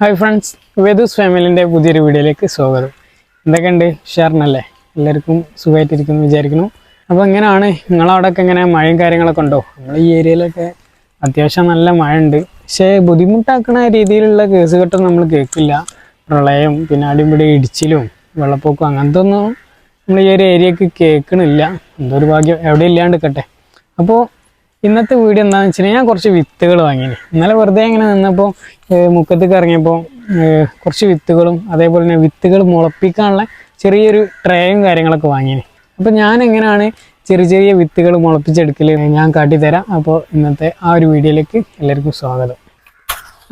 Hi friends വേദൂസ് ഫാമിലിന്റെ പുതിയൊരു വീഡിയോയിലേക്ക് സ്വാഗതം. എന്തൊക്കെയുണ്ട്? ഷെയറിനല്ലേ എല്ലാവർക്കും സുഖമായിട്ടിരിക്കുന്നു വിചാരിക്കുന്നു. അപ്പോൾ എങ്ങനെയാണ്? നിങ്ങളവിടെയൊക്കെ എങ്ങനെ മഴയും കാര്യങ്ങളൊക്കെ ഉണ്ടോ? നമ്മൾ ഈ ഏരിയയിലൊക്കെ അത്യാവശ്യം നല്ല മഴ ഉണ്ട് പക്ഷേ ബുദ്ധിമുട്ടാക്കുന്ന രീതിയിലുള്ള കേസുകെട്ടും നമ്മൾ കേൾക്കില്ല. പ്രളയം പിന്നെ അടിപിടി ഇടിച്ചിലും വെള്ളപ്പൊക്കം അങ്ങനത്തെ ഒന്നും നമ്മൾ ഈ ഒരു ഏരിയക്ക് കേൾക്കണില്ല. എന്തൊരു ഭാഗ്യം. എവിടെ ഇല്ലാണ്ട് കട്ടെ അപ്പോൾ ഇന്നത്തെ വീഡിയോ എന്താണെന്ന് വെച്ചാൽ ഞാൻ കുറച്ച് വിത്തുകൾ വാങ്ങിന് ഇന്നലെ വെറുതെ ഇങ്ങനെ നിന്നപ്പോൾ മുക്കത്തേക്ക് ഇറങ്ങിയപ്പോൾ കുറച്ച് വിത്തുകളും അതേപോലെ തന്നെ വിത്തുകൾ മുളപ്പിക്കാനുള്ള ചെറിയൊരു ട്രേയും കാര്യങ്ങളൊക്കെ വാങ്ങിന് അപ്പോൾ ഞാൻ എങ്ങനെയാണ് ചെറിയ ചെറിയ വിത്തുകൾ മുളപ്പിച്ചെടുക്കൽ ഞാൻ കാട്ടിത്തരാം. അപ്പോൾ ഇന്നത്തെ ആ ഒരു വീഡിയോയിലേക്ക് എല്ലാവർക്കും സ്വാഗതം.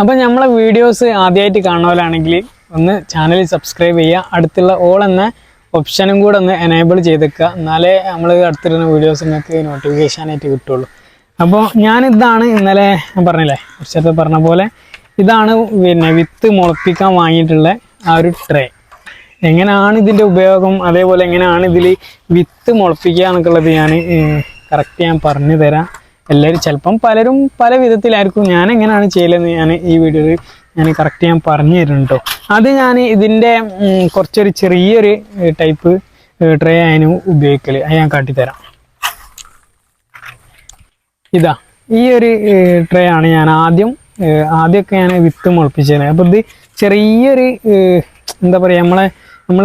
അപ്പോൾ നമ്മളെ വീഡിയോസ് ആദ്യമായിട്ട് കാണുന്നവരാണെങ്കിൽ ഒന്ന് ചാനൽ സബ്സ്ക്രൈബ് ചെയ്യുക. അടുത്തുള്ള ഓൾ എന്ന ഓപ്ഷനും കൂടെ ഒന്ന് എനേബിൾ ചെയ്തേക്കുക. എന്നാലേ നമ്മൾ അടുത്തിരുന്ന വീഡിയോസ് നിങ്ങൾക്ക് നോട്ടിഫിക്കേഷൻ ആയിട്ട് കിട്ടുള്ളൂ. അപ്പോൾ ഞാനിതാണ് ഇന്നലെ ഞാൻ പറഞ്ഞില്ലേ കുറച്ചത്തെ പറഞ്ഞ പോലെ ഇതാണ് പിന്നെ വിത്ത് മുളപ്പിക്കാൻ വാങ്ങിയിട്ടുള്ള ആ ഒരു ട്രേ എങ്ങനെയാണ് ഇതിന്റെ ഉപയോഗം? അതേപോലെ എങ്ങനെയാണ് ഇതിൽ വിത്ത് മുളപ്പിക്കുക എന്നൊക്കെയുള്ളത് ഞാൻ കറക്റ്റ് ഞാൻ പറഞ്ഞു തരാം. എല്ലാവരും ചിലപ്പം പലരും പല വിധത്തിലായിരിക്കും ഞാൻ എങ്ങനെയാണ് ചെയ്യലെന്ന് ഞാൻ ഈ വീഡിയോയിൽ ഞാൻ കറക്റ്റ് ഞാൻ പറഞ്ഞു തരുന്നുണ്ടോ. അത് ഞാൻ ഇതിന്റെ കുറച്ചൊരു ചെറിയൊരു ടൈപ്പ് ട്രേ അതിന് ഉപയോഗിക്കൽ അത് ഞാൻ കാട്ടിത്തരാം. ഇതാ ഈ ഒരു ട്രേ ആണ് ഞാൻ ആദ്യം ആദ്യമൊക്കെ ഞാൻ വിത്ത് മുളപ്പിച്ചത് അപ്പോൾ ഇത് ചെറിയൊരു എന്താ പറയുക നമ്മളെ നമ്മൾ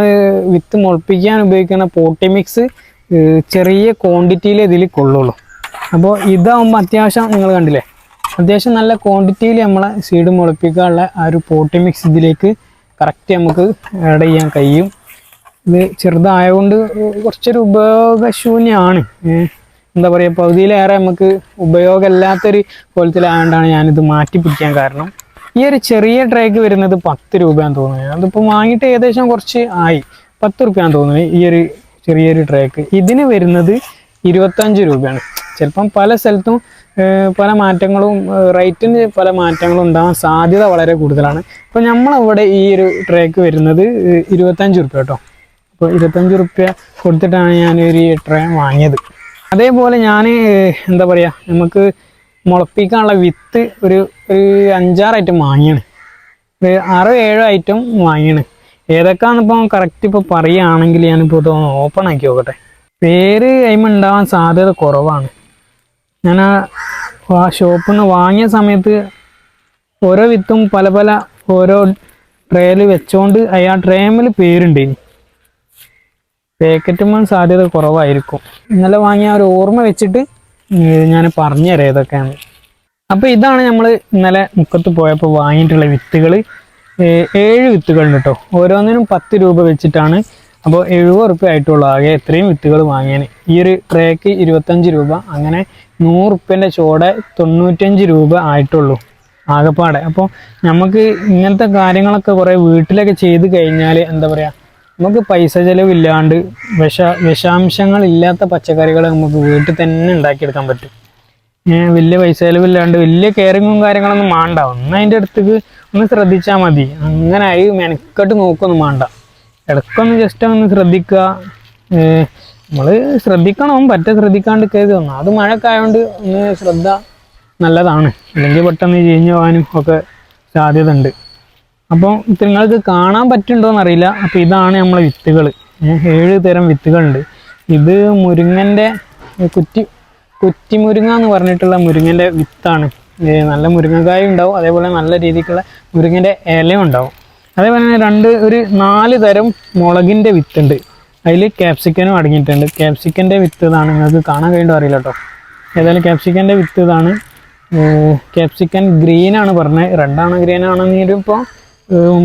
വിത്ത് മുളപ്പിക്കാൻ ഉപയോഗിക്കുന്ന പോട്ടി മിക്സ് ചെറിയ ക്വാണ്ടിറ്റിയിൽ ഇതിൽ കൊള്ളുള്ളൂ. അപ്പോൾ ഇതാവുമ്പോൾ അത്യാവശ്യം നിങ്ങൾ കണ്ടില്ലേ? അത്യാവശ്യം നല്ല ക്വാണ്ടിറ്റിയിൽ നമ്മളെ സീഡ് മുളപ്പിക്കാനുള്ള ആ ഒരു പോട്ടി മിക്സ് ഇതിലേക്ക് കറക്റ്റ് നമുക്ക് ആഡ് ചെയ്യാൻ കഴിയും. ഇത് ചെറുതായതുകൊണ്ട് കുറച്ചൊരു ഉപയോഗശൂന്യമാണ്. എന്താ പറയുക പകുതിയിലേറെ നമുക്ക് ഉപയോഗമില്ലാത്തൊരു കോലത്തിലായതുകൊണ്ടാണ് ഞാനിത് മാറ്റി പിടിക്കാൻ കാരണം. ഈ ഒരു ചെറിയ ട്രേക്ക് വരുന്നത് പത്ത് രൂപയാന്ന് തോന്നുന്നത് അതിപ്പോൾ വാങ്ങിയിട്ട് ഏകദേശം കുറച്ച് ആയി. പത്ത് റുപ്യാന്ന് തോന്നുന്നത് ഈ ഒരു ചെറിയൊരു ട്രേക്ക് ഇതിന് വരുന്നത് ഇരുപത്തഞ്ച് രൂപയാണ്. ചിലപ്പം പല സ്ഥലത്തും പല മാറ്റങ്ങളും റേറ്റിന് പല മാറ്റങ്ങളും ഉണ്ടാകാൻ സാധ്യത വളരെ കൂടുതലാണ്. അപ്പോൾ നമ്മളവിടെ ഈ ഒരു ട്രേക്ക് വരുന്നത് ഇരുപത്തഞ്ച് റുപ്യ കേട്ടോ. അപ്പോൾ ഇരുപത്തഞ്ച് റുപ്യ കൊടുത്തിട്ടാണ് ഞാൻ ഒരു ട്രേ വാങ്ങിയത്. അതേപോലെ ഞാൻ എന്താ പറയുക നമുക്ക് മുളപ്പിക്കാനുള്ള വിത്ത് ഒരു ഒരു അഞ്ചാറ് ഐറ്റം വാങ്ങിയാണ്. ഒരു ആറോ ഏഴോ ഐറ്റം വാങ്ങിയാണ്. ഏതൊക്കെയാണെന്നിപ്പോൾ കറക്റ്റ് ഇപ്പോൾ പറയുകയാണെങ്കിൽ ഞാനിപ്പോൾ ഇതൊന്ന് ഓപ്പൺ ആക്കി നോക്കട്ടെ. പേര് അതിമ ഉണ്ടാവാൻ സാധ്യത കുറവാണ്. ഞാൻ ആ ഷോപ്പിൽ നിന്ന് വാങ്ങിയ സമയത്ത് ഓരോ വിത്തും പല പല ഓരോ ട്രേയിൽ വെച്ചുകൊണ്ട് അയാൾ ട്രേമിൽ പേരുണ്ട് ഇനി മാൻ സാധ്യത കുറവായിരിക്കും. ഇന്നലെ വാങ്ങിയ ഒരു ഓർമ്മ വെച്ചിട്ട് ഞാൻ പറഞ്ഞുതരാം ഏതൊക്കെയാണ് അപ്പോൾ ഇതാണ് നമ്മൾ ഇന്നലെ മുക്കത്ത് പോയപ്പോൾ വാങ്ങിയിട്ടുള്ള വിത്തുകൾ ഏഴ് വിത്തുകളുണ്ട് കേട്ടോ ഓരോന്നിനും പത്ത് രൂപ വെച്ചിട്ടാണ്. അപ്പോൾ എഴുപത് റുപ്യ ആയിട്ടുള്ളൂ. ആകെ എത്രയും വിത്തുകൾ വാങ്ങിയാൽ ഈ ഒരു ട്രേക്ക് ഇരുപത്തഞ്ച് രൂപ അങ്ങനെ നൂറ് റുപ്യന്റെ ചോടെ തൊണ്ണൂറ്റഞ്ച് രൂപ ആയിട്ടുള്ളൂ. ആകെപ്പാടെ. അപ്പോൾ നമുക്ക് ഇങ്ങനത്തെ കാര്യങ്ങളൊക്കെ കുറേ വീട്ടിലൊക്കെ ചെയ്ത് കഴിഞ്ഞാൽ എന്താ പറയുക നമുക്ക് പൈസ ചെലവില്ലാണ്ട് വിഷ വിഷാംശങ്ങൾ ഇല്ലാത്ത പച്ചക്കറികൾ നമുക്ക് വീട്ടിൽ തന്നെ ഉണ്ടാക്കിയെടുക്കാൻ പറ്റും. വലിയ പൈസ ചെലവില്ലാണ്ട് വലിയ കെയറിങ്ങും കാര്യങ്ങളൊന്നും വേണ്ട ഒന്ന് അതിന്റെ അടുത്തേക്ക് ഒന്ന് ശ്രദ്ധിച്ചാൽ മതി. അങ്ങനെ ആയി മെനക്കെട്ട് നോക്കൊന്നും വേണ്ട ഇടക്കൊന്ന് ജസ്റ്റ് ഒന്ന് ശ്രദ്ധിക്കുക നമ്മൾ ശ്രദ്ധിക്കണം. പറ്റ ശ്രദ്ധിക്കാണ്ട് കയറി വന്നു അത് മഴക്കായതുകൊണ്ട് ഒന്ന് ശ്രദ്ധ നല്ലതാണ്. അല്ലെങ്കിൽ പെട്ടെന്ന് ചീഞ്ഞു പോകാനും ഒക്കെ സാധ്യത ഉണ്ട് അപ്പോൾ നിങ്ങൾക്ക് കാണാൻ പറ്റുന്നുണ്ടോയെന്ന് അറിയില്ല. അപ്പോൾ ഇതാണ് നമ്മളെ വിത്തുകൾ ഏഴ് തരം വിത്തുകളുണ്ട്. ഇത് മുരിങ്ങന്റെ കുറ്റി കുറ്റിമുരിങ്ങ എന്ന് പറഞ്ഞിട്ടുള്ള മുരിങ്ങന്റെ വിത്താണ്. നല്ല മുരിങ്ങക്കായ ഉണ്ടാവും. അതേപോലെ നല്ല രീതിക്കുള്ള മുരിങ്ങന്റെ ഇലയും ഉണ്ടാവും. അതേപോലെ തന്നെ രണ്ട് ഒരു നാല് തരം മുളകിന്റെ വിത്തുണ്ട്. അതിൽ ക്യാപ്സിക്കനും അടങ്ങിയിട്ടുണ്ട്. ക്യാപ്സിക്കന്റെ വിത്ത് ഇതാണ്. നിങ്ങൾക്ക് കാണാൻ കഴിയും അറിയില്ല കേട്ടോ. ഏതായാലും ക്യാപ്സിക്കന്റെ വിത്ത് ഇതാണ്. ക്യാപ്സിക്കൻ ഗ്രീനാണ് പറഞ്ഞത്. റെഡാണ് ഗ്രീൻ എന്നിട്ടിപ്പോൾ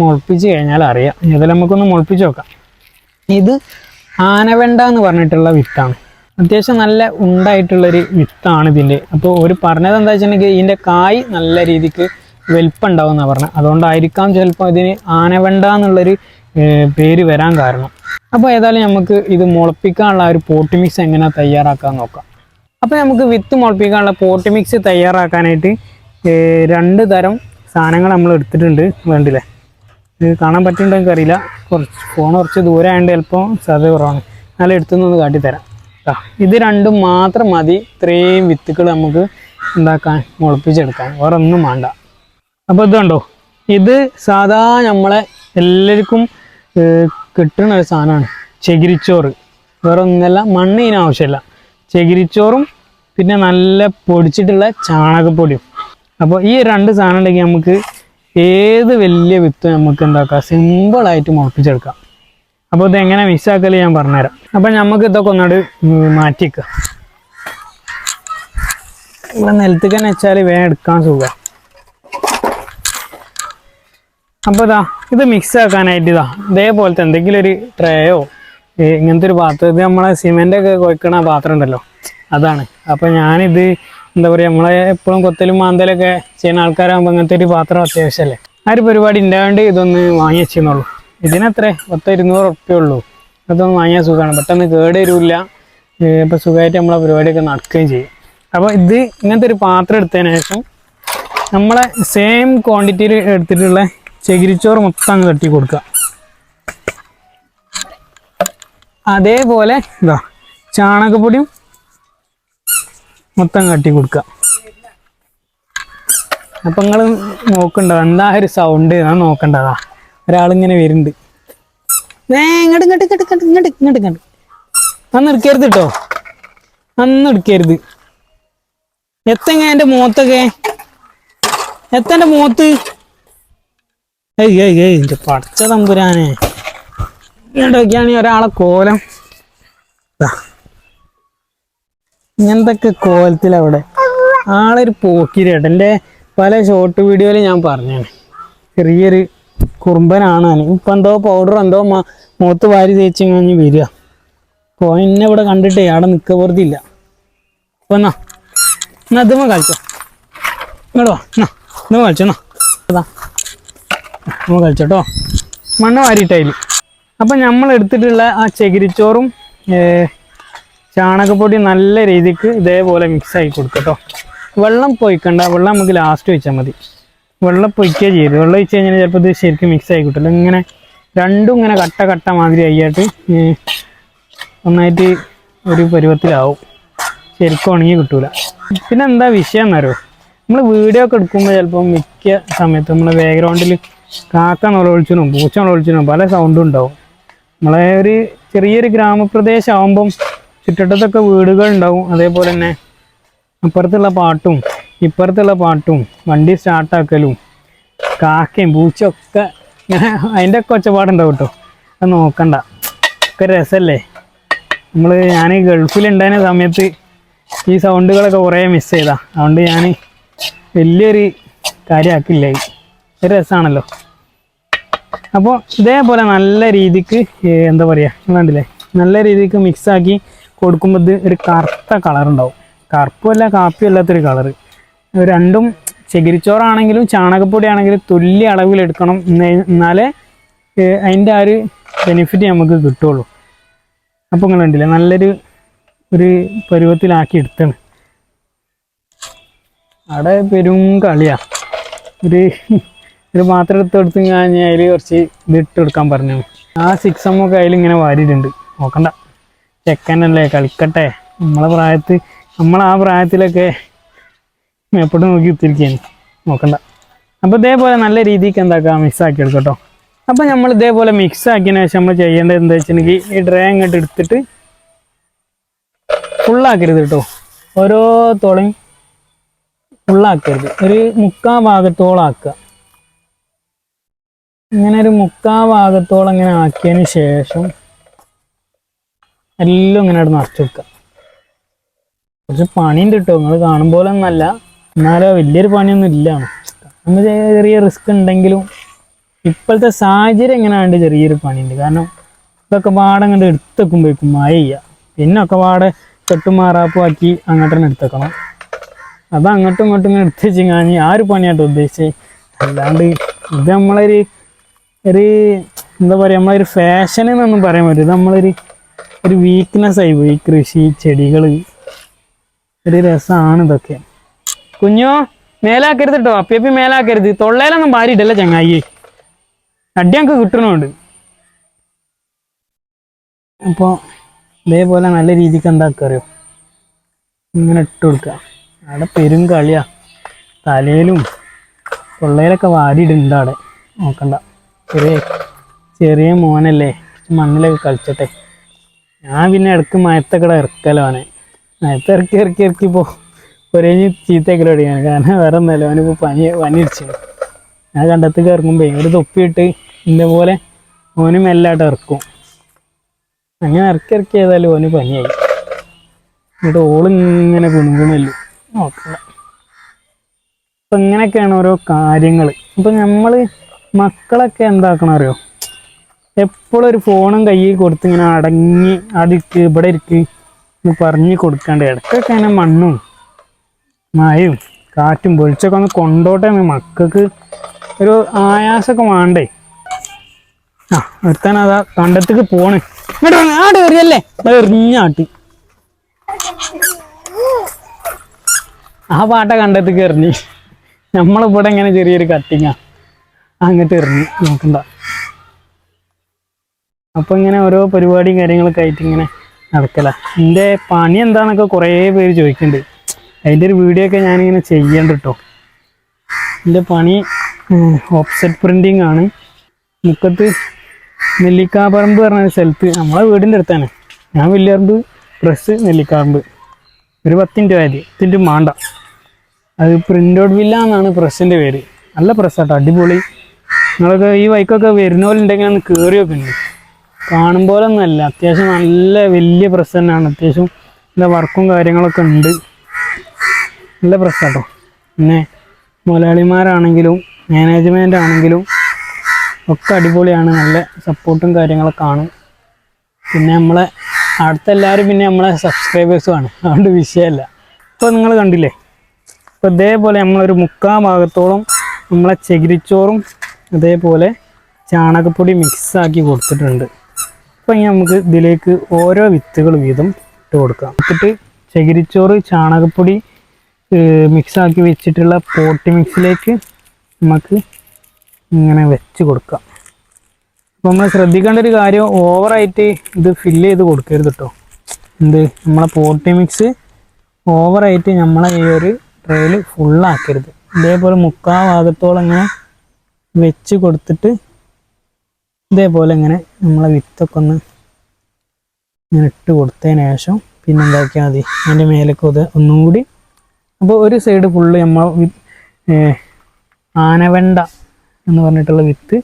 മുളപ്പിച്ച് കഴിഞ്ഞാൽ അറിയാം. ഏതായാലും നമുക്കൊന്ന് മുളപ്പിച്ച് നോക്കാം. ഇത് ആനവെണ്ട എന്ന് പറഞ്ഞിട്ടുള്ള വിത്താണ്. അത്യാവശ്യം നല്ല ഉണ്ടായിട്ടുള്ളൊരു വിത്താണ് ഇതിന്റെ. അപ്പോൾ ഒരു പറഞ്ഞത് എന്താ വെച്ചിട്ടുണ്ടെങ്കിൽ ഇതിന്റെ കായ് നല്ല രീതിക്ക് വലുപ്പുണ്ടാവും എന്നാണ് പറഞ്ഞത്. അതുകൊണ്ടായിരിക്കാം ചിലപ്പോൾ ഇതിന് ആനവെണ്ട എന്നുള്ളൊരു പേര് വരാൻ കാരണം. അപ്പോൾ ഏതായാലും നമുക്ക് ഇത് മുളപ്പിക്കാനുള്ള ഒരു പോട്ടി മിക്സ് എങ്ങനെ തയ്യാറാക്കാൻ നോക്കാം. അപ്പോൾ നമുക്ക് വിത്ത് മുളപ്പിക്കാനുള്ള പോട്ടി മിക്സ് തയ്യാറാക്കാനായിട്ട് രണ്ട് തരം സാധനങ്ങൾ നമ്മൾ എടുത്തിട്ടുണ്ട്. വേണ്ടില്ലേ കാണാൻ പറ്റുന്നുണ്ടോ അറിയില്ല കുറച്ച് ഫോൺ കുറച്ച് ദൂരെ ആയതുകൊണ്ട് ചിലപ്പോൾ സാധ്യത കുറവാണ്. നല്ല എടുത്തുനിന്ന് കാട്ടിത്തരാം കേട്ടോ ഇത് രണ്ടും മാത്രം മതി. ഇത്രയും വിത്തുകൾ നമുക്ക് ഉണ്ടാക്കാൻ മുളപ്പിച്ചെടുക്കാൻ. വേറെ ഒന്നും വേണ്ട. അപ്പോൾ ഇത് കണ്ടോ? ഇത് സാധാ നമ്മളെ എല്ലാവർക്കും കിട്ടുന്ന ഒരു സാധനമാണ്. ചകിരിച്ചോറ്. വേറെ ഒന്നല്ല മണ്ണ് ഇതിന് ആവശ്യമില്ല. ചകിരിച്ചോറും പിന്നെ നല്ല പൊടിച്ചിട്ടുള്ള ചാണകപ്പൊടിയും. അപ്പോൾ ഈ രണ്ട് സാധനം ഉണ്ടെങ്കിൽ നമുക്ക് ഏത് വലിയ വിത്ത് നമുക്ക് എന്താക്കാം? സിമ്പിളായിട്ട് മുളപ്പിച്ചെടുക്കാം. അപ്പോൾ ഇത് എങ്ങനെ മിസ്സാക്കൽ ഞാൻ പറഞ്ഞുതരാം. അപ്പം നമുക്ക് ഇതൊക്കെ ഒന്നോട് മാറ്റിക്കുക ഇവിടെ നിലത്തേക്ക് തന്നെ വെച്ചാൽ വേഗം എടുക്കാൻ സുഖം. അപ്പോൾ ഇതാ ഇത് മിക്സ് ആക്കാനായിട്ട് ഇതാ. ഇതേപോലത്തെ എന്തെങ്കിലും ഒരു ട്രേയോ ഇങ്ങനത്തെ ഒരു പാത്രം ഇത് നമ്മളെ സിമെന്റ് ഒക്കെ കുഴക്കണ പാത്രം ഉണ്ടല്ലോ. അതാണ്. അപ്പോൾ ഞാനിത് എന്താ പറയുക നമ്മളെ എപ്പോഴും കൊത്തലും മാന്തലൊക്കെ ചെയ്യുന്ന ആൾക്കാരാകുമ്പോൾ അങ്ങനത്തെ ഒരു പാത്രം അത്യാവശ്യമല്ലേ ആ ഒരു പരിപാടി ഉണ്ടാകാണ്ട് ഇതൊന്ന് വാങ്ങി വെച്ചെന്നുള്ളൂ. ഇതിനത്രേ? പത്ത് ഇരുന്നൂറ് ഉറുപ്പ്യേ ഉള്ളൂ. അതൊന്ന് വാങ്ങിയാൽ സുഖമാണ് പെട്ടെന്ന് കേട് വരില്ല ഇപ്പോൾ സുഖമായിട്ട് നമ്മളെ പരിപാടിയൊക്കെ നടക്കുകയും ചെയ്യും. അപ്പോൾ ഇത് ഇങ്ങനത്തെ ഒരു പാത്രം എടുത്തതിന് ശേഷം നമ്മളെ സെയിം ക്വാണ്ടിറ്റിയിൽ എടുത്തിട്ടുള്ള ചകിരിച്ചോറ് മൊത്തം അങ്ങ് തട്ടി കൊടുക്കുക. അതേപോലെ ഇതാ ചാണകപ്പൊടിയും മൊത്തം കട്ടി കൊടുക്കുക അപ്പം നിങ്ങൾ നോക്കണ്ടതാ. എന്താ സൗണ്ട് ഞാൻ നോക്കണ്ടതാ. ഒരാളിങ്ങനെ വരുന്നുണ്ട്. ഏ ഇങ്ങോട്ട് ഇങ്ങോട്ട് ഇങ്ങോട്ട് ഇങ്ങോട്ട് ഇങ്ങോട്ട് ഇങ്ങോട്ട് ഇങ്ങോട്ട് അന്ന് എടുക്കരുത് കേട്ടോ അന്ന് എടുക്കരുത്. എത്തങ്ങ എന്റെ മുഖത്തൊക്കെ എത്തന്റെ മുഖത്ത് ഏയ് ഏയ് ഏയ് എന്റെ പടച്ച തമ്പുരാനെ. ഇങ്ങോട്ടൊക്കെയാണ് ഒരാളെ കോലം. ഇങ്ങനത്തൊക്കെ കോലത്തിലവിടെ. ആളൊരു പോക്കിരേട്ട എന്റെ പല ഷോർട്ട് വീഡിയോയിൽ ഞാൻ പറഞ്ഞാണ് ചെറിയൊരു കുറുമ്പനാണ്. ഇപ്പം എന്തോ പൗഡർ എന്തോ മുഖത്ത് വാരി തേച്ച് കഴിഞ്ഞ് വരിക അപ്പോൾ എന്നെ ഇവിടെ കണ്ടിട്ടേ അവിടെ നിൽക്ക വെറുതെ ഇല്ല. അപ്പോൾ എന്നാ എന്നാ ഇതുമ്മ കളിച്ചോ. ഇങ്ങോട്ട് വാ എന്നാ ഇതുമ്മ കളിച്ചോ എന്നാ. നമ്മൾ കളിച്ചോട്ടോ മണ്ണ് വാരിയിട്ടായി അപ്പം നമ്മൾ എടുത്തിട്ടുള്ള ആ ചകിരിച്ചോറും ചാണകപ്പൊടി നല്ല രീതിക്ക് ഇതേപോലെ മിക്സ് ആക്കി കൊടുക്കട്ടോ വെള്ളം പൊയ്ക്കണ്ട വെള്ളം നമുക്ക് ലാസ്റ്റ് ഒഴിച്ചാൽ മതി. വെള്ളം പൊയ്ക്കുക ചെയ്ത് വെള്ളം ഒഴിച്ച് കഴിഞ്ഞാൽ ചിലപ്പോൾ ഇത് ശരിക്കും മിക്സ് ആയി കിട്ടില്ല ഇങ്ങനെ രണ്ടും ഇങ്ങനെ കട്ട കട്ട മാതിരി ആയിട്ട് ഒന്നായിട്ട് ഒരു പരുവത്തിലാവും. ശരിക്കും ഉണങ്ങി കിട്ടൂല. പിന്നെ എന്താ വിഷയം എന്നറിയോ? നമ്മൾ വീഡിയോ ഒക്കെ എടുക്കുമ്പോൾ ചിലപ്പോൾ മിക്ക സമയത്ത് നമ്മളെ ബാക്ക്ഗ്രൗണ്ടിൽ കാക്ക നുളവിളിച്ചിനും പൂച്ച നുളവിളിച്ചിനും പല സൗണ്ടും ഉണ്ടാവും. നമ്മളെ ഒരു ചെറിയൊരു ഗ്രാമപ്രദേശം ആകുമ്പം ചുറ്റട്ടത്തൊക്കെ വീടുകൾ ഉണ്ടാവും അതേപോലെ തന്നെ അപ്പുറത്തുള്ള പാട്ടും ഇപ്പുറത്തുള്ള പാട്ടും വണ്ടി സ്റ്റാർട്ടാക്കലും കാക്കയും പൂച്ചൊക്കെ ഇങ്ങനെ അതിന്റെ ഒക്കെ ഒച്ചപ്പാടുണ്ടാവും കേട്ടോ. അത് നോക്കണ്ട. ഒക്കെ രസമല്ലേ നമ്മൾ ഞാൻ ഗൾഫിലുണ്ടായിരുന്ന സമയത്ത് ഈ സൗണ്ടുകളൊക്കെ കുറേ മിസ് ചെയ്താ. അതുകൊണ്ട് ഞാൻ വലിയൊരു കാര്യമാക്കില്ല. ഒരു രസമാണല്ലോ അപ്പോൾ ഇതേപോലെ നല്ല രീതിക്ക് എന്താ പറയുക കണ്ടില്ലേ? നല്ല രീതിക്ക് മിക്സ് ആക്കി കൊടുക്കുമ്പോൾ ഒരു കറുത്ത കളർ ഉണ്ടാവും. കറുപ്പല്ല കാപ്പി അല്ലാത്തൊരു കളർ രണ്ടും ചകിരിച്ചോറാണെങ്കിലും ചാണകപ്പൊടി ആണെങ്കിലും തുല്യ അളവിൽ എടുക്കണം. എന്നേ- എന്നാലേ അതിന്റെ ആ ഒരു ബെനിഫിറ്റ് നമുക്ക് കിട്ടുള്ളൂ. അപ്പോൾ നിങ്ങൾ ഉണ്ടല്ലേ? നല്ലൊരു ഒരു പരുവത്തിലാക്കി എടുത്താണ്. അവിടെ പെരും കളിയാ. ഒരു ഒരു മാത്രം എടുത്ത് എടുത്ത് ഞാൻ അതിൽ കുറച്ച് ഇതിട്ട് കൊടുക്കാൻ പറഞ്ഞു. ആ സിക്സ് ഒക്കെ അതിലിങ്ങനെ വാരിയിട്ടുണ്ട്. നോക്കണ്ട. ചെക്കനല്ലേ കളിക്കട്ടെ. നമ്മളെ പ്രായത്ത് നമ്മൾ ആ പ്രായത്തിലൊക്കെ എപ്പോഴും നോക്കി കുത്തിരിക്കുകയാണ് നോക്കണ്ട. അപ്പോൾ ഇതേപോലെ നല്ല രീതിക്ക് എന്താക്കാം മിക്സ് ആക്കി എടുക്കട്ടോ. അപ്പോൾ നമ്മൾ ഇതേപോലെ മിക്സ് ആക്കിയതിന് ശേഷം നമ്മൾ ചെയ്യേണ്ടത് എന്താ വെച്ചിട്ടുണ്ടെങ്കിൽ ഈ ഡ്രൈ അങ്ങോട്ട് എടുത്തിട്ട് ഫുള്ളാക്കരുത് കേട്ടോ. ഓരോ തുളയും ഫുള്ളാക്കരുത് ഒരു മുക്കാ ഭാഗത്തോളം ആക്കുക. ഇങ്ങനെ ഒരു മുക്കാ ഭാഗത്തോളം ഇങ്ങനെ ആക്കിയതിന് ശേഷം എല്ലാം ഇങ്ങനെ അവിടെ നിറച്ച് വെക്കുക കുറച്ച് പണിയുണ്ട് കേട്ടോ നിങ്ങൾ കാണും പോലെ ഒന്നല്ല എന്നാലോ വലിയൊരു പണിയൊന്നും ഇല്ല നമ്മൾ ചെറിയ റിസ്ക് ഉണ്ടെങ്കിലും ഇപ്പോഴത്തെ സാഹചര്യം എങ്ങനെയാണ്ട് ചെറിയൊരു പണിയുണ്ട്. കാരണം ഇതൊക്കെ പാടെ അങ്ങോട്ട് എടുത്തേക്കുമ്പോഴേക്കും മഴ ചെയ്യുക പിന്നെ ഒക്കെ പാടെ കെട്ടുമാറാപ്പാക്കി അങ്ങോട്ട് തന്നെ എടുത്തേക്കണം അത് അങ്ങോട്ടും ഇങ്ങോട്ടും ഇങ്ങനെ എടുത്ത് വെച്ച് കഴിഞ്ഞാൽ ആ ഒരു പണിയാട്ടോ ഉദ്ദേശിച്ചത്. അല്ലാണ്ട് ഇത് നമ്മളൊരു ഒരു എന്താ പറയുക നമ്മളൊരു ഫാഷൻ എന്നൊന്നും പറയാൻ ഇത് നമ്മളൊരു ഒരു വീക്ക്നെസ് ആയി പോയി. കൃഷി ചെടികൾ ഒരു രസമാണ് ഇതൊക്കെ. കുഞ്ഞോ മേലാക്കരുത് കേട്ടോ അപ്പിയപ്പി മേലാക്കരുത്. തൊള്ളയിലൊന്നും ഭാര്യയിട്ടല്ല ചങ്ങായി. അടി ഞങ്ങൾക്ക് കിട്ടണമുണ്ട് അപ്പോൾ ഇതേപോലെ നല്ല രീതിക്ക് എന്താക്കുക അറിയോ? ഇങ്ങനെ ഇട്ട് കൊടുക്കുക അവിടെ പെരും കളിയാ. തലയിലും തൊള്ളയിലൊക്കെ വാരിയിടുന്നുണ്ട് അവിടെ. നോക്കണ്ട. ചെറിയ ചെറിയ മോനല്ലേ. മണ്ണിലൊക്കെ കളിച്ചട്ടെ. ഞാൻ പിന്നെ ഇടയ്ക്ക് മയത്തൊക്കെ ഇറക്കലോ അവനെ മയത്ത് ഇറക്കി ഇറക്കി ഇറക്കി ഇപ്പോൾ ഒരേ ചീത്തയൊക്കെ അടിക്കാൻ കാരണം വേറെ ഒന്നല്ല അവനിപ്പോൾ പനി പനി ഞാൻ കണ്ടത്തേക്ക് ഇറങ്ങുമ്പോൾ ഒരു തൊപ്പിയിട്ട് ഇന്നെ പോലെ ഓന് മെല്ലായിട്ട് ഇറക്കും. അങ്ങനെ ഇറക്കി ഇറക്കി ചെയ്താലും ഓന് പനിയായി. എന്നിട്ട് ഓളിങ്ങനെ കുണുകുണല്ലോ നോക്കണ്ട അപ്പം ഇങ്ങനെയൊക്കെയാണ് ഓരോ കാര്യങ്ങൾ അപ്പം നമ്മൾ മക്കളൊക്കെ എന്താക്കണം അറിയോ എപ്പോഴും ഒരു ഫോണും കയ്യിൽ കൊടുത്ത് ഇങ്ങനെ അടങ്ങി അതിക്ക് ഇവിടെ ഇരിക്ക് എന്ന് പറഞ്ഞ് കൊടുക്കാണ്ട് ഇടയ്ക്കൊക്കെ അങ്ങനെ മണ്ണും മഴയും കാറ്റും വെളിച്ചൊക്കെ ഒന്ന് കൊണ്ടോട്ടെ മക്കൾക്ക് ഒരു ആയാസമൊക്കെ വേണ്ടേ. ആ ഒരുത്താൻ അതാ കണ്ടത്തേക്ക് പോണ്. ആട് കയറിയല്ലേ എറിഞ്ഞാട്ടി ആ പാട്ട കണ്ടത്തേക്ക് എറിഞ്ഞ്. നമ്മളിവിടെ ഇങ്ങനെ ചെറിയൊരു കട്ടിങ്ങാ അങ്ങോട്ട് എറിഞ്ഞ്. നോക്കണ്ട. അപ്പൊ ഇങ്ങനെ ഓരോ പരിപാടിയും കാര്യങ്ങളൊക്കെ ആയിട്ട് ഇങ്ങനെ നടക്കല. എന്റെ പണി എന്താണെന്നൊക്കെ കുറേ പേര് ചോദിക്കുന്നുണ്ട് അതിന്റെ ഒരു വീഡിയോ ഒക്കെ ഞാനിങ്ങനെ ചെയ്യണ്ട കേട്ടോ എന്റെ പണി ഓഫ്സെറ്റ് പ്രിന്റിങ് ആണ്. മുക്കത്ത് നെല്ലിക്കാപ്പറമ്പ് പറഞ്ഞ സ്ഥലത്ത് നമ്മളെ വീടിന്റെ അടുത്താണ്. ഞാൻ വലിയറമ്പ് പ്രസ് നെല്ലിക്കാമ്പ് ഒരു പത്തിന്റെ ആയത്. പത്തിന്റെ മാണ്ട. അത് പ്രിന്റ് ഔട്ട് വില്ല എന്നാണ് പ്രസ്സിന്റെ പേര്. നല്ല പ്രസ്സാട്ടോ അടിപൊളി. നിങ്ങളൊക്കെ ഈ വൈക്കൊക്കെ വരുന്ന പോലെ ഉണ്ടെങ്കിൽ ഒന്ന് കയറിയൊക്കെ ഉണ്ട്. കാണും പോലെ ഒന്നുമല്ല അത്യാവശ്യം നല്ല വലിയ പ്രസ് തന്നെയാണ് അത്യാവശ്യം നല്ല വർക്കും കാര്യങ്ങളൊക്കെ ഉണ്ട്. നല്ല പ്രസ്സാട്ടോ പിന്നെ മുതലാളിമാരാണെങ്കിലും മാനേജ്മെന്റ് ആണെങ്കിലും ഒക്കെ അടിപൊളിയാണ്. നല്ല സപ്പോർട്ടും കാര്യങ്ങളൊക്കെ കാണും. പിന്നെ നമ്മളെ അടുത്ത എല്ലാവരും പിന്നെ നമ്മളെ സബ്സ്ക്രൈബേഴ്സുമാണ് അതുകൊണ്ട് വിഷയമല്ല. ഇപ്പോൾ നിങ്ങൾ കണ്ടില്ലേ? ഇപ്പോൾ ഇതേപോലെ നമ്മളൊരു മുക്കാ ഭാഗത്തോളം നമ്മളെ ചകിരിച്ചോറും അതേപോലെ ചാണകപ്പൊടി മിക്സാക്കി കൊടുത്തിട്ടുണ്ട്. അപ്പോൾ ഇനി നമുക്ക് ഇതിലേക്ക് ഓരോ വിത്തുകൾ വീതം ഇട്ട് കൊടുക്കാം. എന്നിട്ട് ചകിരിച്ചോറ് ചാണകപ്പൊടി മിക്സാക്കി വെച്ചിട്ടുള്ള പോട്ടി മിക്സിലേക്ക് നമുക്ക് ഇങ്ങനെ വെച്ച് കൊടുക്കാം. അപ്പോൾ നമ്മൾ ശ്രദ്ധിക്കേണ്ട ഒരു കാര്യം ഓവറായിട്ട് ഇത് ഫില്ല് ചെയ്ത് കൊടുക്കരുത് കേട്ടോ എന്ത്? നമ്മളെ പോട്ടി മിക്സ് ഓവറായിട്ട് നമ്മളെ ഈ ഒരു ട്രെയിൽ ഫുള്ളാക്കരുത് ഇതേപോലെ മുക്കാ ഭാഗത്തോളം ഇങ്ങനെ വെച്ച് കൊടുത്തിട്ട് ഇതേപോലെ ഇങ്ങനെ നമ്മളെ വിത്തൊക്കെ ഒന്ന് ഇങ്ങനെ ഇട്ട് കൊടുത്തതിന് ശേഷം പിന്നെ എന്താക്കിയാൽ മതി. അതിന്റെ മേലേക്ക് ഇത് ഒന്നും കൂടി അപ്പോൾ ഒരു സൈഡ് ഫുള്ള് നമ്മൾ ആനവെണ്ട എന്ന് പറഞ്ഞിട്ടുള്ള വിത്ത്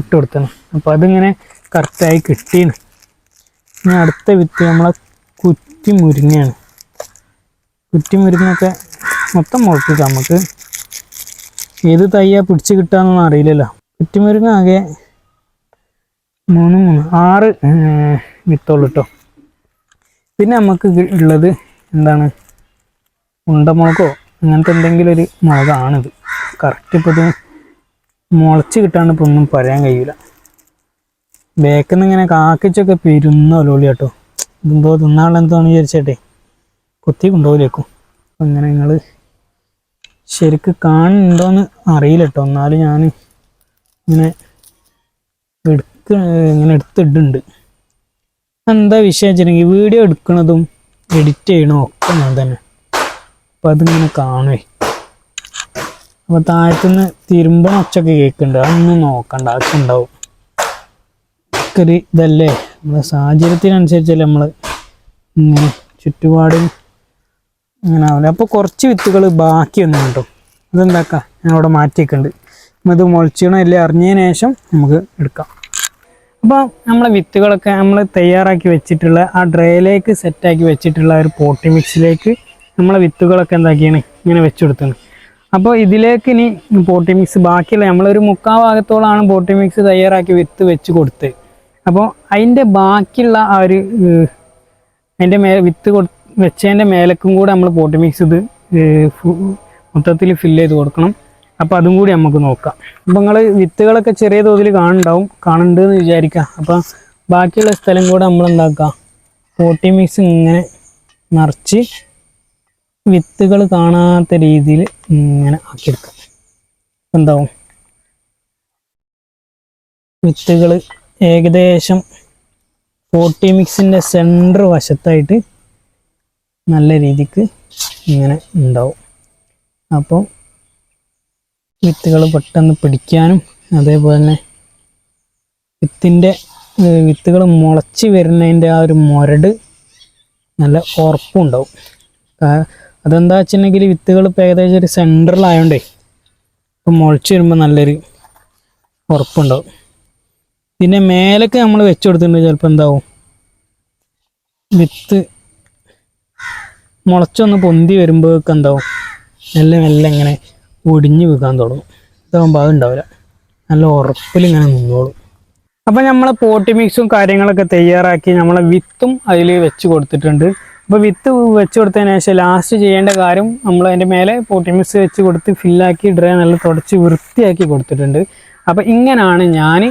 ഇട്ട് കൊടുത്തണം അപ്പോൾ അതിങ്ങനെ കറക്റ്റായി കിട്ടീന്. ഇനി അടുത്ത വിത്ത് നമ്മളെ കുറ്റി മുരിങ്ങയാണ് കുറ്റി മുരിങ്ങൊക്കെ മൊത്തം മുളപ്പിക്കാം. നമുക്ക് ഏത് തയ്യാ പിടിച്ച് കിട്ടാന്നൊന്നും അറിയില്ലല്ലോ. കുറ്റിമുരിങ്ങ ആകെ മൂന്ന് മൂന്ന് ആറ് വിത്തോളൂ കേട്ടോ പിന്നെ നമുക്ക് ഉള്ളത് എന്താണ്? ഉണ്ടമുളകോ അങ്ങനത്തെ എന്തെങ്കിലും ഒരു മുളകാണിത്. കറക്റ്റ് ഇപ്പോൾ ഇത് മുളച്ച് കിട്ടാണ്ട് ഇപ്പോൾ ഒന്നും പറയാൻ കഴിയില്ല ബേക്കിൽ ഇങ്ങനെ കാക്കിച്ചൊക്കെ പെരുന്ന ഒലോളി കേട്ടോ ഇതെന്തോ തിന്നാളെന്തോന്ന് വിചാരിച്ചേട്ടെ. കുത്തി കൊണ്ടുപോലേക്കും അപ്പം ഇങ്ങനെ നിങ്ങൾ ശരിക്ക് കാണുന്നുണ്ടോയെന്ന് അറിയില്ല കേട്ടോ എന്നാലും ഞാൻ ഇങ്ങനെ എടുക്ക ഇങ്ങനെ എടുത്തിട്ടുണ്ട് എന്താ വിഷയം വെച്ചിട്ടുണ്ടെങ്കിൽ വീഡിയോ എടുക്കണതും എഡിറ്റ് ചെയ്യണതും ഒക്കെ ഞാൻ തന്നെ. അപ്പം അതിങ്ങനെ കാണുവേ. അപ്പോൾ താഴത്തുനിന്ന് തിരുമ്പണ ഒച്ചൊക്കെ കേൾക്കുന്നുണ്ട്. അതൊന്നും നോക്കണ്ട അതൊക്കെ ഉണ്ടാവും ഒക്കെ ഇതല്ലേ? നമ്മളെ സാഹചര്യത്തിനനുസരിച്ചല്ലേ നമ്മൾ ഇങ്ങനെ ചുറ്റുപാടും അങ്ങനെ ആവില്ല അപ്പോൾ കുറച്ച് വിത്തുകൾ ബാക്കി വന്നു കേട്ടോ അതെന്താക്കാം? ഞാൻ അവിടെ മാറ്റിയൊക്കെയുണ്ട് ഇത് മുളച്ചിണോ ഇല്ലേ അറിഞ്ഞതിന് ശേഷം നമുക്ക് എടുക്കാം. അപ്പോൾ നമ്മളെ വിത്തുകളൊക്കെ നമ്മൾ തയ്യാറാക്കി വെച്ചിട്ടുള്ള ആ ഡ്രയിലേക്ക് സെറ്റാക്കി വെച്ചിട്ടുള്ള ഒരു പോട്ടി മിക്സിലേക്ക് നമ്മളെ വിത്തുകളൊക്കെ എന്താക്കിയാണ് ഇങ്ങനെ വെച്ചെടുത്തത് അപ്പോൾ ഇതിലേക്ക് ഇനി പോട്ടി മിക്സ് ബാക്കിയുള്ള നമ്മളൊരു മുക്കാൽ ഭാഗത്തോളമാണ് പോട്ടി മിക്സ് തയ്യാറാക്കി വിത്ത് വെച്ച് കൊടുത്ത്. അപ്പോൾ അതിന്റെ ബാക്കിയുള്ള ആ ഒരു അതിന്റെ മേ വിത്ത് കൊടു വെച്ചതിന്റെ മേലക്കും കൂടെ നമ്മൾ പോട്ടി മിക്സ് ഇത് മൊത്തത്തിൽ ഫില്ല് ചെയ്ത് കൊടുക്കണം. അപ്പോൾ അതും കൂടി നമുക്ക് നോക്കാം. അപ്പോൾ നിങ്ങൾ വിത്തുകളൊക്കെ ചെറിയ തോതിൽ കാണുന്നുണ്ടാവും. കാണുന്നുണ്ട് എന്ന് വിചാരിക്കാം. അപ്പോൾ ബാക്കിയുള്ള സ്ഥലം കൂടെ നമ്മൾ എന്താക്കുക പോട്ടി മിക്സ് ഇങ്ങനെ നിറച്ച് വിത്തുകൾ കാണാത്ത രീതിയിൽ ഇങ്ങനെ ആക്കിയെടുക്കാം. അപ്പോൾ എന്താവും? വിത്തുകൾ ഏകദേശം പോട്ടി മിക്സിന്റെ സെന്റർ വശത്തായിട്ട് നല്ല രീതിക്ക് ഇങ്ങനെ ഉണ്ടാവും. അപ്പോൾ വിത്തുകൾ പെട്ടെന്ന് പിടിക്കാനും അതേപോലെ തന്നെ വിത്തിന്റെ വിത്തുകൾ മുളച്ച് വരുന്നതിന്റെ ആ ഒരു മുരട് നല്ല ഉറപ്പും ഉണ്ടാവും. കാ- അതെന്താ വെച്ചിട്ടുണ്ടെങ്കിൽ വിത്തുകൾ ഇപ്പോൾ ഏകദേശം ഒരു സെന്ററിലായോണ്ടേ ഇപ്പം മുളച്ച് വരുമ്പോൾ നല്ലൊരു ഉറപ്പുണ്ടാവും. പിന്നെ മേലൊക്കെ നമ്മൾ വെച്ച് കൊടുത്തിട്ടുണ്ടെങ്കിൽ ചിലപ്പോൾ എന്താവും വിത്ത് മുളച്ചൊന്ന് പൊന്തി വരുമ്പോഴൊക്കെ എന്താവും മെല്ലെ മെല്ലെ ഇങ്ങനെ ഒടിഞ്ഞ് വീക്കാൻ തുടങ്ങും. ഇതാകുമ്പോൾ അതുണ്ടാവില്ല നല്ല ഉറപ്പിൽ ഇങ്ങനെ നിന്നോളും. അപ്പം നമ്മളെ പോട്ടി മിക്സും കാര്യങ്ങളൊക്കെ തയ്യാറാക്കി നമ്മളെ വിത്തും അതിൽ വെച്ച് കൊടുത്തിട്ടുണ്ട്. അപ്പോൾ വിത്ത് വെച്ച് കൊടുത്തതിന് ശേഷം ലാസ്റ്റ് ചെയ്യേണ്ട കാര്യം നമ്മൾ അതിന്റെ മേലെ പോട്ടി മിക്സ് വെച്ച് കൊടുത്ത് ഫില്ലാക്കി ഡ്രൈ നല്ല തുടച്ച് വൃത്തിയാക്കി കൊടുത്തിട്ടുണ്ട്. അപ്പോൾ ഇങ്ങനെയാണ് ഞാൻ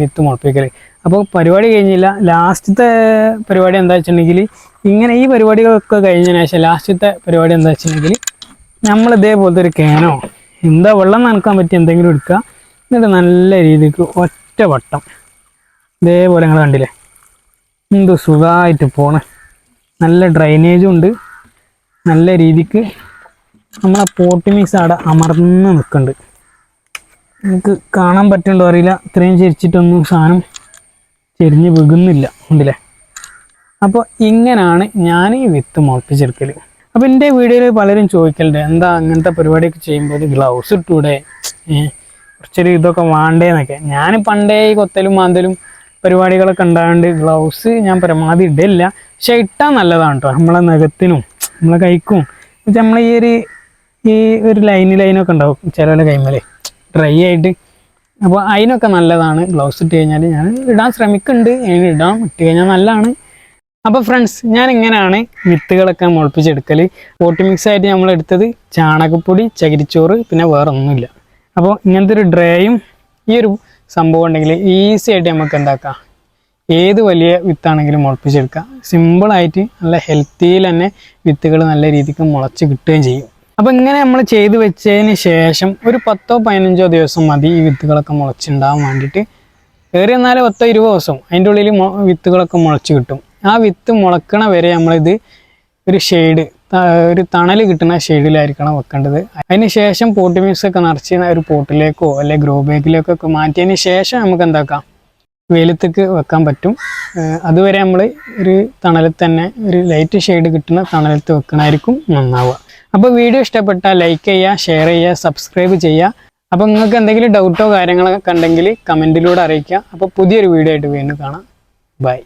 വിത്ത് മുളപ്പിക്കൽ അപ്പോൾ പരിപാടി കഴിഞ്ഞില്ല. ലാസ്റ്റത്തെ പരിപാടി എന്താ വെച്ചിട്ടുണ്ടെങ്കിൽ ഇങ്ങനെ ഈ പരിപാടികളൊക്കെ കഴിഞ്ഞതിന് ശേഷം ലാസ്റ്റത്തെ പരിപാടി എന്താ വെച്ചിട്ടുണ്ടെങ്കിൽ നമ്മൾ ഇതേപോലത്തെ ഒരു കേനോ എന്താ വെള്ളം നനക്കാൻ പറ്റിയ എന്തെങ്കിലും എടുക്കുക. എന്നിട്ട് നല്ല രീതിക്ക് ഒറ്റ വട്ടം. ഇതേപോലെ നിങ്ങൾ കണ്ടില്ലേ? എന്ത് സുഖമായിട്ട് പോണേ. നല്ല ഡ്രൈനേജും ഉണ്ട്. നല്ല രീതിക്ക് നമ്മളെ പോട്ടി മിക്സ് അവിടെ അമർന്ന് നിൽക്കുന്നുണ്ട് നമുക്ക് കാണാൻ പറ്റുന്നുണ്ടോ അറിയില്ല. ഇത്രയും ചെരിച്ചിട്ടൊന്നും സാധനം ചെരിഞ്ഞ് വീകുന്നില്ല. ഉണ്ടല്ലേ അപ്പോൾ ഇങ്ങനെയാണ് ഞാൻ ഈ വിത്ത് മുളപ്പിച്ചെടുക്കൽ അപ്പോൾ എന്റെ വീഡിയോയിൽ പലരും ചോദിക്കലുണ്ട് എന്താ അങ്ങനത്തെ പരിപാടിയൊക്കെ ചെയ്യുമ്പോൾ ഗ്ലൗസ് ഇട്ടൂടെ? കുറച്ചൊരു ഇതൊക്കെ വേണ്ടേന്നൊക്കെ. ഞാൻ പണ്ടേ ഈ കൊത്തലും മാന്തലും പരിപാടികളൊക്കെ ഉണ്ടായതുകൊണ്ട് ഗ്ലൗസ് ഞാൻ പരമാവധി ഇടില്ല പക്ഷെ ഇട്ടാൽ നല്ലതാണ് കേട്ടോ നമ്മളെ നഖത്തിനും നമ്മളെ കൈക്കും. എന്നുവെച്ചാൽ നമ്മളെ ഈ ഒരു ഈ ഒരു ലൈന് ലൈനൊക്കെ ഉണ്ടാവും ചില കൈമലേ ഡ്രൈ ആയിട്ട്. അപ്പോൾ അതിനൊക്കെ നല്ലതാണ് ഗ്ലൗസ് ഇട്ട് കഴിഞ്ഞാൽ ഞാൻ ഇടാൻ ശ്രമിക്കുന്നുണ്ട് ഇടാം ഇട്ട് കഴിഞ്ഞാൽ നല്ലതാണ്. അപ്പോൾ ഫ്രണ്ട്സ് ഞാൻ ഇങ്ങനെയാണ് വിത്തുകളൊക്കെ മുളപ്പിച്ചെടുക്കൽ മിക്സ് ആയിട്ട് നമ്മൾ എടുത്തത് ചാണകപ്പൊടി ചകിരിച്ചോറ് പിന്നെ വേറെ ഒന്നുമില്ല അപ്പോൾ ഇങ്ങനത്തെ ഒരു ഡ്രേയും ഈ ഒരു സംഭവം ഉണ്ടെങ്കിൽ ഈസി ആയിട്ട് നമുക്ക് എന്താക്കാം? ഏത് വലിയ വിത്താണെങ്കിലും മുളപ്പിച്ചെടുക്കാം സിമ്പിളായിട്ട് നല്ല ഹെൽത്തിയിൽ തന്നെ വിത്തുകൾ നല്ല രീതിക്ക് മുളച്ച് കിട്ടുകയും ചെയ്യും. അപ്പോൾ ഇങ്ങനെ നമ്മൾ ചെയ്ത് വെച്ചതിന് ശേഷം ഒരു പത്തോ പതിനഞ്ചോ ദിവസം മതി ഈ വിത്തുകളൊക്കെ മുളച്ചുണ്ടാകാൻ വേണ്ടിയിട്ട്. ഏറെ എന്നാലും പത്തോ ഇരുപത് ദിവസം അതിന്റെ ഉള്ളിൽ വിത്തുകളൊക്കെ മുളച്ച് കിട്ടും. ആ വിത്ത് മുളക്കണ വരെ നമ്മളിത് ഒരു ഷെയ്ഡ് ഒരു തണൽ കിട്ടുന്ന ഷെയ്ഡിലായിരിക്കണം വെക്കേണ്ടത്. അതിന് ശേഷം പോട്ട് മിക്സ് ഒക്കെ നിറച്ച് ഒരു പോട്ടിലേക്കോ അല്ലെങ്കിൽ ഗ്രോ ബാഗിലേക്കോ ഒക്കെ മാറ്റിയതിന് ശേഷം നമുക്ക് എന്താക്കാം? വെയിലത്തേക്ക് വെക്കാൻ പറ്റും. അതുവരെ നമ്മൾ ഒരു തണലിൽ തന്നെ ഒരു ലൈറ്റ് ഷെയ്ഡ് കിട്ടുന്ന തണലത്ത് വെക്കണമായിരിക്കും നന്നാവുക. അപ്പോൾ വീഡിയോ ഇഷ്ടപ്പെട്ടാൽ ലൈക്ക് ചെയ്യുക ഷെയർ ചെയ്യുക സബ്സ്ക്രൈബ് ചെയ്യുക. അപ്പോൾ നിങ്ങൾക്ക് എന്തെങ്കിലും ഡൗട്ടോ കാര്യങ്ങളൊക്കെ ഉണ്ടെങ്കിൽ കമന്റിലൂടെ അറിയിക്കുക. അപ്പോൾ പുതിയൊരു വീഡിയോ ആയിട്ട് വീണ്ടും കാണാം. ബൈ